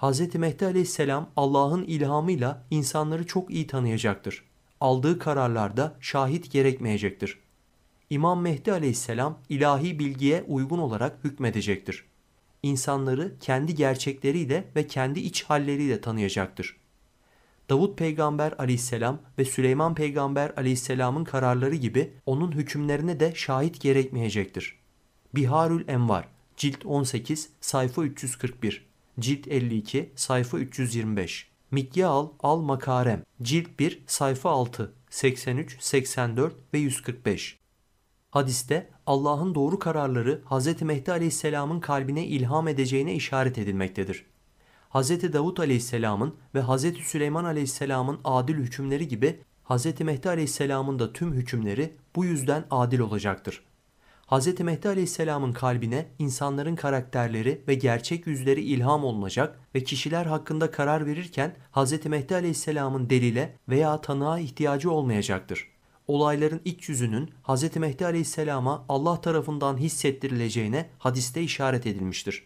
Hz. Mehdi aleyhisselam Allah'ın ilhamıyla insanları çok iyi tanıyacaktır. Aldığı kararlarda şahit gerekmeyecektir. İmam Mehdi aleyhisselam ilahi bilgiye uygun olarak hükmedecektir. İnsanları kendi gerçekleriyle ve kendi iç halleriyle tanıyacaktır. Davut peygamber aleyhisselam ve Süleyman peygamber aleyhisselamın kararları gibi onun hükümlerine de şahit gerekmeyecektir. Biharül Envar Cilt 18 sayfa 341 Cilt 52 sayfa 325 Mikyal al Makarem Cilt 1 sayfa 6 83, 84 ve 145 Hadiste Allah'ın doğru kararları Hz. Mehdi Aleyhisselam'ın kalbine ilham edeceğine işaret edilmektedir. Hz. Davut Aleyhisselam'ın ve Hz. Süleyman Aleyhisselam'ın adil hükümleri gibi Hz. Mehdi Aleyhisselam'ın da tüm hükümleri bu yüzden adil olacaktır. Hz. Mehdi Aleyhisselam'ın kalbine insanların karakterleri ve gerçek yüzleri ilham olunacak ve kişiler hakkında karar verirken Hz. Mehdi Aleyhisselam'ın delile veya tanığa ihtiyacı olmayacaktır. Olayların iç yüzünün Hz. Mehdi Aleyhisselam'a Allah tarafından hissettirileceğine hadiste işaret edilmiştir.